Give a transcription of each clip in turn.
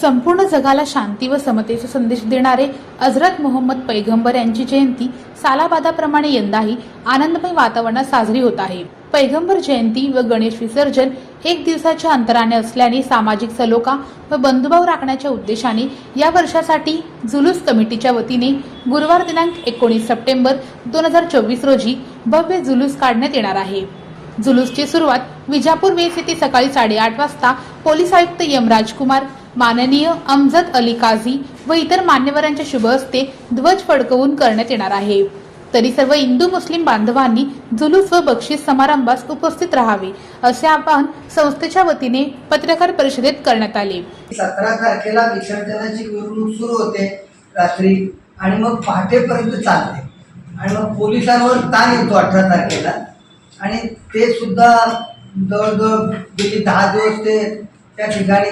संपूर्ण जगाला शांती व समतेचा संदेश देणारे हजरत मोहम्मद पैगंबर यांची जयंती सालाबादाप्रमाणे यंदाही आनंदमय वातावरणात साजरी होत आहे. पैगंबर जयंती व गणेश विसर्जन एक दिवसाच्या अंतराने असल्याने सामाजिक सलोखा व बंधुभाव राखण्याच्या उद्देशाने या वर्षासाठी जुलूस कमिटीच्या वतीने गुरुवार दिनांक एकोणीस सप्टेंबर दोन हजार चोवीस रोजी भव्य जुलूस काढण्यात येणार आहे. जुलूसची सुरुवात विजापूर वेस येथे सकाळी साडेआठ वाजता पोलीस आयुक्त यम राजकुमार माननीय अमजद अली काझी व इतर मान्यवरांच्या शुभ हस्ते ध्वज फडकवून करण्यात येणार आहे. तरी सर्व हिंदू मुस्लिम बांधवांनी जुलूस व बक्षीस समारंभास उपस्थित राहावे असे आवाहन संस्थेच्या वतीने पत्रकार परिषदेत करण्यात आले. सतरा तारखेला विसर्जनाची मिरवणूक सुरू होते रात्री आणि मग पहाटेपर्यंत चालते. आणि मग पोलिसांवर ताण येतो अठरा तारखेला. आणि ते सुद्धा जवळजवळ गेली दहा दिवस ते त्या ठिकाणी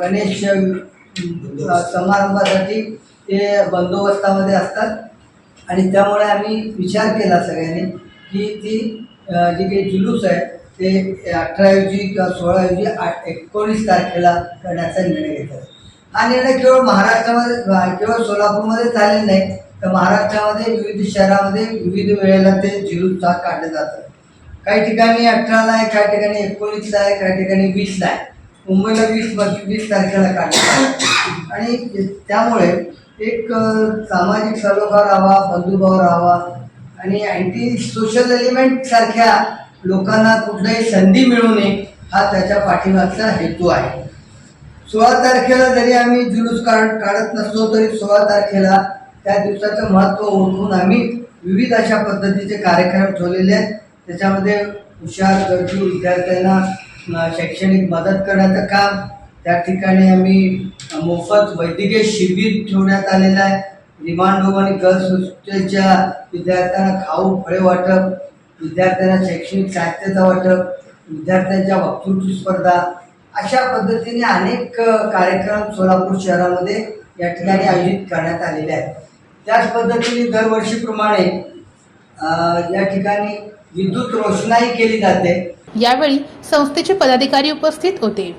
गणेश समारंभासाठी ते बंदोबस्तामध्ये असतात. आणि त्यामुळे आम्ही विचार केला सगळ्यांनी की ती जे जी काही जुलूस आहे ते अठराऐवजी किंवा सोळाऐवजी आठ एकोणीस तारखेला करण्याचा निर्णय घेतला. हा निर्णय केवळ महाराष्ट्रामध्ये केवळ सोलापूरमध्ये झालेला नाही तर महाराष्ट्रामध्ये विविध शहरामध्ये विविध वेळेला ते जुलूस काढलं जातं. काही ठिकाणी अठराला आहे काही ठिकाणी एकोणीसला आहे काही ठिकाणी वीसला आहे. मुंबईला वीस वीस तारखेला काढला. आणि त्यामुळे एक सामाजिक सलोखा राहावा बंधुभाव राहावा आणि अँटी सोशल एलिमेंट सारख्या लोकांना कुठलाही संधी मिळू नये हा त्याच्या पाठीमागचा हेतू आहे. सोळा तारखेला जरी आम्ही जुलूस काढ काढत नसलो तरी सोळा तारखेला त्या दिवसाचं महत्त्व ओळखून आम्ही विविध अशा पद्धतीचे कार्यक्रम ठेवलेले आहेत. त्याच्यामध्ये हुशार गरजू विद्यार्थ्यांना शैक्षणिक मदत करण्याचं काम त्या ठिकाणी आम्ही मोफत वैद्यकीय शिबिर ठेवण्यात आलेलं आहे. रिमांड होम आणि गर्ल्स हॉस्टेलच्या विद्यार्थ्यांना खाऊ फळे वाटप विद्यार्थ्यांना शैक्षणिक साहित्याचं वाटप विद्यार्थ्यांच्या वक्तृत्व स्पर्धा अशा पद्धतीने अनेक कार्यक्रम सोलापूर शहरामध्ये या ठिकाणी आयोजित करण्यात आलेले आहेत. त्याच पद्धतीने दरवर्षीप्रमाणे या ठिकाणी विद्युत रोषणाई केली जाते. यावेळी संस्थेचे पदाधिकारी उपस्थित होते.